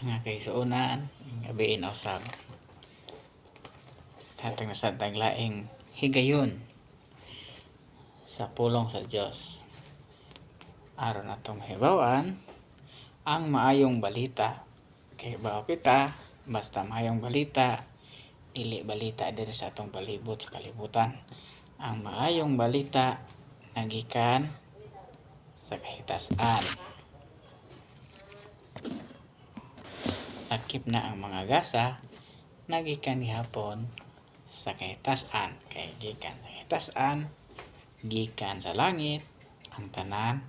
nga kay suunan gabi usab hatag na sa taglaing higayon sa pulong sa Dios. Aron atong mahibawan ang maayong balita kay bawo kita basta maayong balita dili balita diri sa atong palibot sa kalibutan. Ang maayong balita nagikan sa kahitasan Akip na ang mga gasa, nagikan gihapon sa kahitasan. Kay gikan sa kahitasan, gikan sa langit, ang tanan,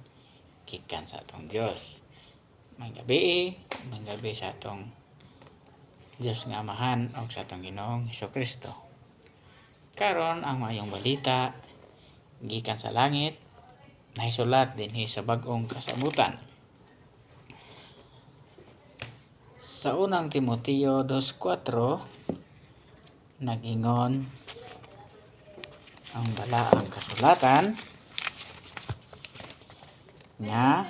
gikan sa atong Dios. May gabi, may gabi sa atong Dios nga amahan o sa atong Ginoong Kristo. Karon ang mayong balita gikan sa langit nahisulat dinhi sa bag-ong kasabutan. Sa unang Timoteo 2.4 nag-ingon ang balaang kasulatan nga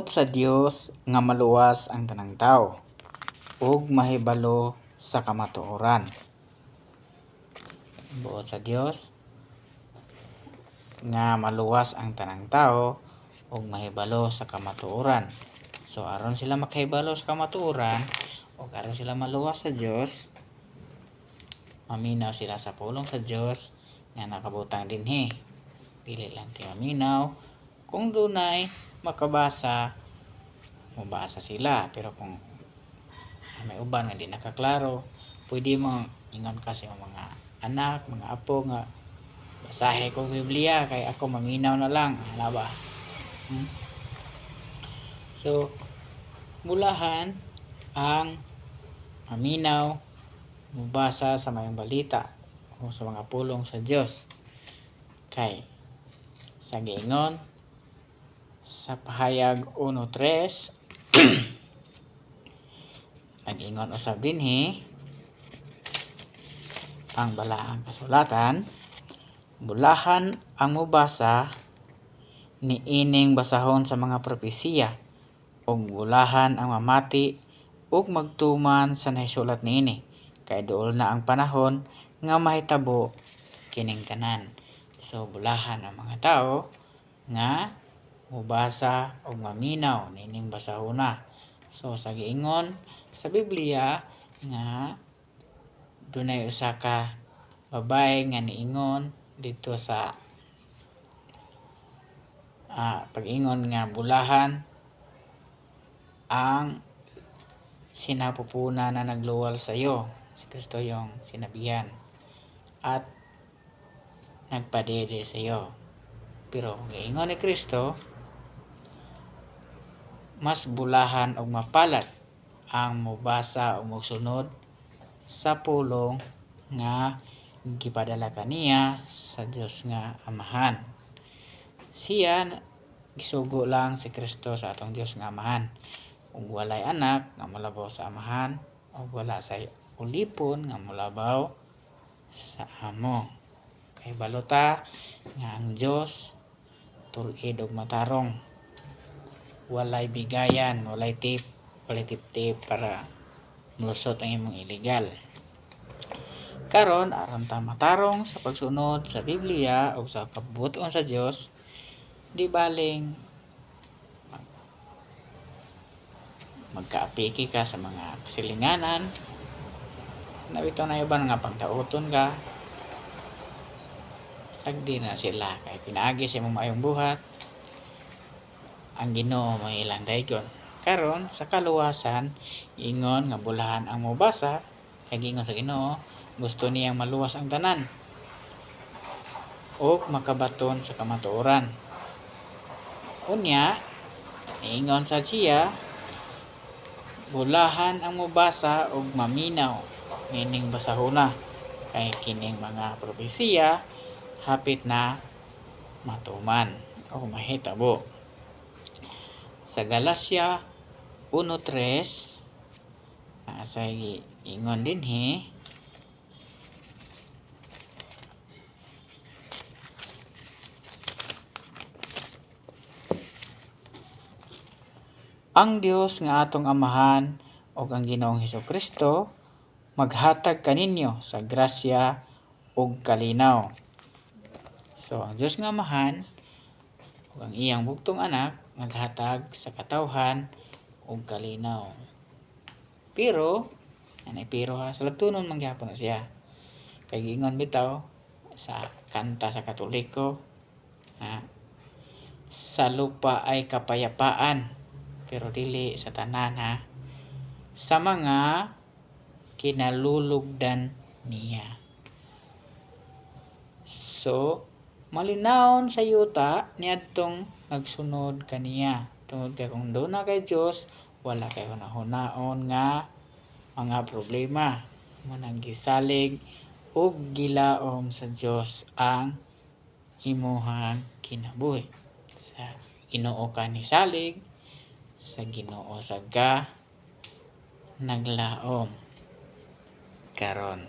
buot sa Dios nga maluwas ang tanang tawo ug mahibalo sa kamatuoran. Buot sa Dios nga maluwas ang tanang tawo ug mahibalo sa kamatuoran. So aron sila makahibalo sa kamatuoran ug aron sila maluwas sa Dios maminaw sila sa pulong sa Dios nga nakabutang dinhi. Dili lang ti maminaw. Kung dunay makabasa mabasa sila. Pero kung may uban nga di nakaklaro pwede mo ingon kasi ang mga anak mga apo nga basahe ko Biblia kay ako maminaw na lang. Hala ba? Hmm? so mulahan ang maminaw mabasa sa mayong balita o sa mga pulong sa Dios kay sa giingon sa pahayag 1.3 nag-ingon usab dinhi ang balaang kasulatan. Bulahan ang mubasa ni ining basahon sa mga propesiya. Ug bulahan ang mamati ug magtuman sa nahisulat niini kay duol na ang panahon nga mahitabo kining tanan. So bulahan ang mga tao nga mubasa o maminaw nining basahona. So sa giingon sa Biblia nga dunay usa ka babay nga niingon dito sa ah, pag-ingon nga bulahan ang sinapupuna na nagluwal sa iyo si Kristo yung sinabihan at nagpadede sa iyo pero giingon ni Kristo mas bulahan og mapalat ang mobasa o mosunod sa pulong nga gipadala kaniya sa Dios nga Amahan. Siya gisugo lang si Kristo sa atong Dios nga Amahan. Ug walay anak nga molabaw sa Amahan ug wala sa ulipon nga molabaw sa amo. Kay balota nga ang Dios tulid og matarong walay bigayan, walay tip, walay tip-tip para mulusot ang imong illegal. Karon aron ta matarong sa pagsunod sa Biblia o sa kabubuton sa Dios, di baling magkaapiki ka sa mga kasilinganan nabitaw na iba nga pagdauton ka. Sagdi na sila kay pinaagi sa imong mayong buhat ang Ginoo may ilang daygon karon sa kaluwasan ingon nga bulahan ang mobasa kay gingon sa Ginoo gusto niyang maluwas ang tanan o makabaton sa kamatuoran. Unya ingon sa siya bulahan ang mobasa og maminaw nining basahona kay kining mga propesiya hapit na matuman o mahitabo sa Galacia 1.3 ah, sa ingon din he Ang Dios nga atong amahan ug ang Ginoong Hesus maghatag kaninyo sa grasya ug kalinaw. So ang Dios nga amahan ug ang iyang bugtong anak naghatag sa katawhan ug kalinaw. Pero anay pero ha sa labtunon man gyapon na siya. Kay gingon bitaw sa kanta sa Katoliko ha, sa lupa ay kapayapaan pero dili sa tanan ha sa mga kinalulugdan niya so malinawon sa yuta niadtong nagsunod kaniya tungod kay kung doon na kay Dios wala kay hunahunaon nga mga problema. Mo gisalig ug gilaom sa Dios ang imuhang kinabuhi. Sa Ginoo ka ni salig sa Ginoo sa ga naglaom. Karon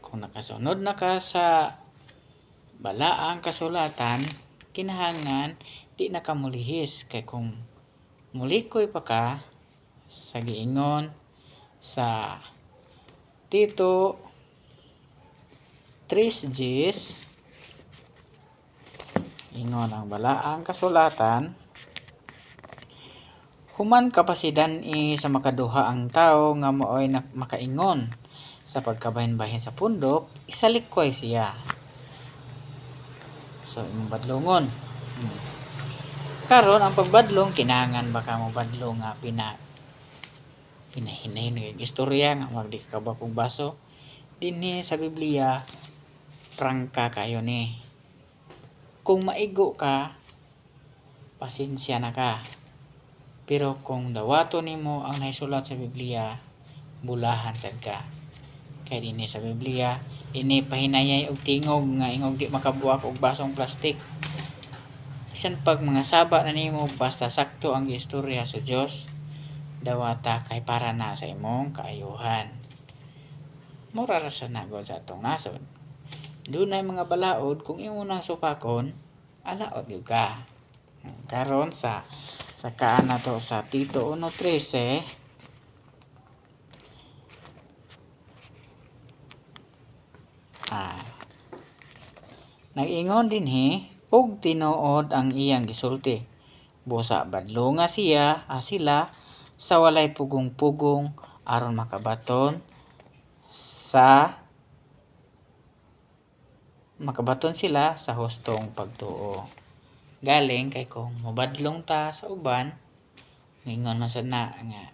kung nakasunod na ka sa balaang kasulatan kinahanglan di na ka mulihis kay kung mulikoy pa ka sa giingon sa Tito 3 Gs ingon ang balaang kasulatan Human kapasidan i sa makaduha ang tao nga mooy na makaingon sa pagkabahin-bahin sa pundok, isalikkoy siya. So, imong badlongon. Karon ang pagbadlong kinahanglan baka mo badlong nga pina pinahinay nga istorya nga magdi ka ba kog baso dinhi sa Biblia prangka kayo ni kung maigo ka pasensya na ka pero kung dawato nimo ang naisulat sa Biblia, bulahan sad ka. Kay dinhi sa Biblia, dinhi pahinayay og tingog nga ingog di makabuak og basong plastik. Bisan pag mga saba na nimo basta sakto ang istorya sa Dios, dawata kay para na sa imong kaayuhan. Mura ra sa nagod sa atong nasod. Dunay mga balaod kung imo nang supakon, alaot gyud ka. Karon sa Saka na to sa Tito 1.13. Ah. Nag-ingon din he, ug tinuod ang iyang gisulti. Busa badlo nga siya, ah, sila, sa walay pugong-pugong aron makabaton sa makabaton sila sa hustong pagtuo galing kay kung mabadlong ta sa uban ningon man na nga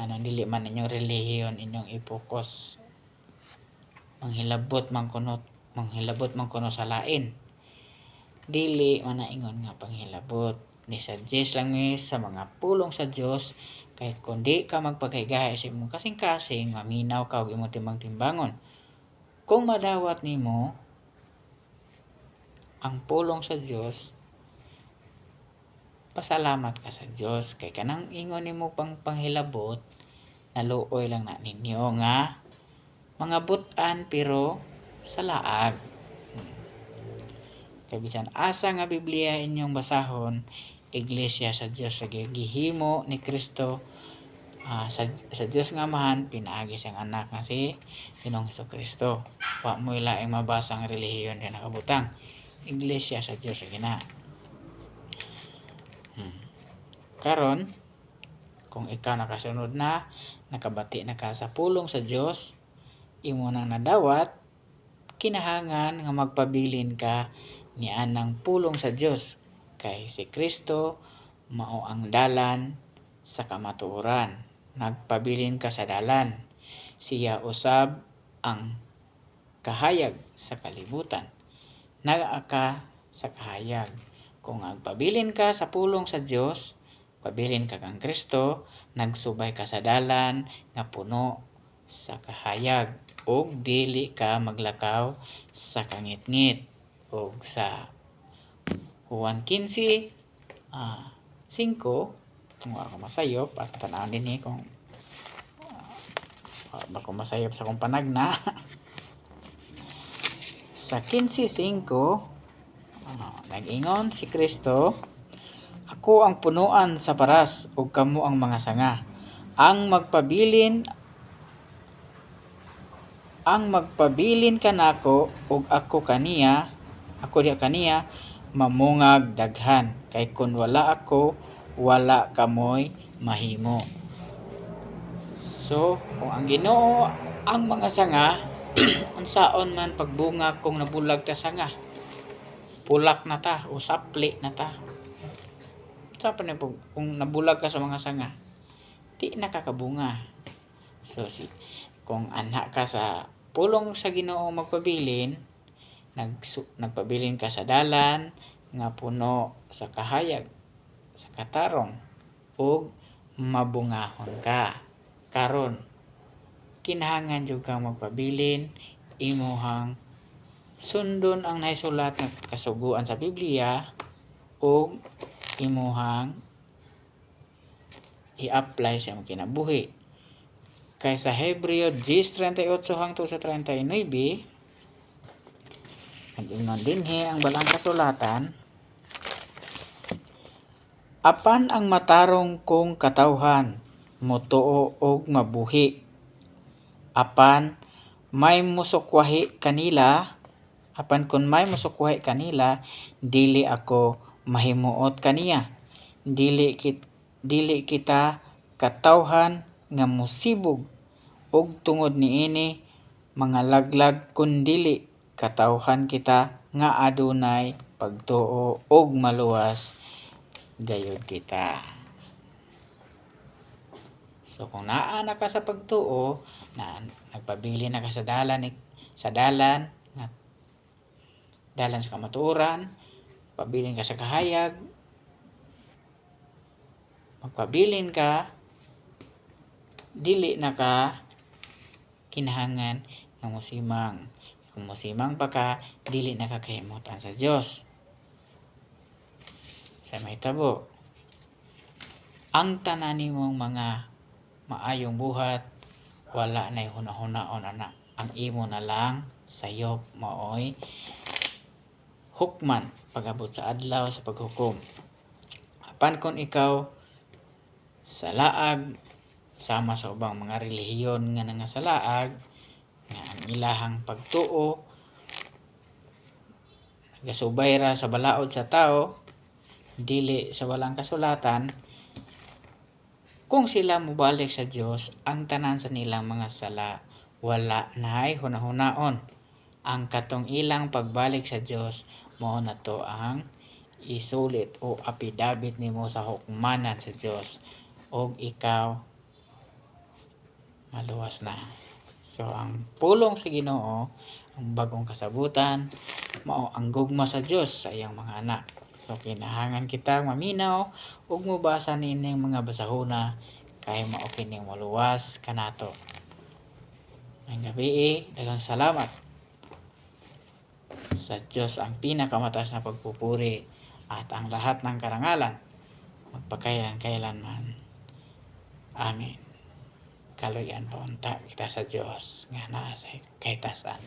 ano dili man inyong relihiyon inyong i-focus manghilabot man kuno manghilabot man kuno sa lain. Dili man na ingon nga panghilabot. Ni suggest lang ni sa mga pulong sa Dios kay kundi ka magpagaygahay sa imong kasing-kasing maminaw ka og imong timbang-timbangon kung madawat nimo ang pulong sa Dios pasalamat ka sa Dios kay kanang ingon nimo pang panghilabot naluoy lang na ninyo nga mga butan pero sa laag. Kay bisan asa nga Biblia inyong basahon? Iglesia sa Dios sa gihimo ni Kristo. Uh, sa, sa Dios nga mahan pinaagi siyang anak nga si Ginoong Hesus Kristo. Wa mo mabasa ang relihiyon din nakabutang iglesia sa Dios sa gina. Hmm. Karon, kung ikaw nakasunod na, nakabati na ka sa pulong sa Dios, imo nang nadawat, kinahangan nga magpabilin ka ni anang pulong sa Dios kay si Kristo mao ang dalan sa kamatuoran. Nagpabilin ka sa dalan. Siya usab ang kahayag sa kalibutan. Naga ka sa kahayag kung agpabilin ka sa pulong sa Dios, pabilin ka kang Kristo, nagsubay ka sa dalan nga puno sa kahayag ug dili ka maglakaw sa kangitngit ug sa Juan 15 uh, 5 kung ako masayop at tanawin din eh kung uh, bako masayop sa kong panagna. Sa 15.5 uh, nag-ingon si Kristo ako ang punuan sa paras ug kamo ang mga sanga. Ang magpabilin ang magpabilin kanako ug ako kaniya ako diya kaniya mamungag daghan. Kay kun wala ako wala kamoy mahimo. So kung ang Ginoo ang mga sanga unsaon man pagbunga kung nabulag ta sanga? Pulak na ta o sapli na ta? Sa pa kung nabulag ka sa mga sanga di nakakabunga. So si kung anak ka sa pulong sa Ginoo magpabilin nag nagpabilin ka sa dalan nga puno sa kahayag sa katarong ug mabungahon ka. Karon kinahanglan jud kang magpabilin imuhang sundon ang naisulat nga kasuguan sa Biblia ug imuhang i-apply sa imong kinabuhi kay sa Hebreo 10:38 hangtod sa 39 nag-ingon dinhi ang balang kasulatan. Apan ang matarong kong katawhan motuo og mabuhi. Apan may musukwahi kanila. Apan kun may musukwahi kanila dili ako mahimuot kaniya. Dili kit dili kita katawhan nga musibog ug tungod niini mga laglag kun dili katawhan kita nga adunay pagtuo ug maluwas. Gayud kita. So kung naa na ka sa pagtuo na nagpabili na ka sa dalan sa dalan nga dalan sa kamatuoran pabilin ka sa kahayag magpabilin ka dili na ka kinahangan nga musimang kung musimang pa ka dili na ka kahimutan sa Dios sa may tabo ang tanan nimong mga maayong buhat wala na hunahuna-on ana. Ang imo na lang sayop maoy hukman pagabot sa adlaw sa paghukom. Apan kon ikaw sa laag sama sa ubang mga relihiyon nga nangasalaag nga ang ilahang pagtuo nagasubay ra sa balaod sa tao dili sa walang kasulatan kung sila mubalik sa Dios ang tanan sa nilang mga sala wala naay hunahunaon. Ang katong ilang pagbalik sa Dios mao na to ang isulit o apidabit nimo sa hukmanan sa Dios og ikaw maluwas na so ang pulong sa Ginoo ang bagong kasabutan mao ang gugma sa Dios sa iyang mga anak so kinahangan kita maminaw ug mobasa nining mga basahona kay mao kining maluwas kanato ang gabi eh, daghang salamat sa Diyos ang pinakamataas na pagpupuri at ang lahat ng karangalan magpakailan kailanman. Amen. Kaluyan paunta kita sa Diyos nga naa sa kaitasan.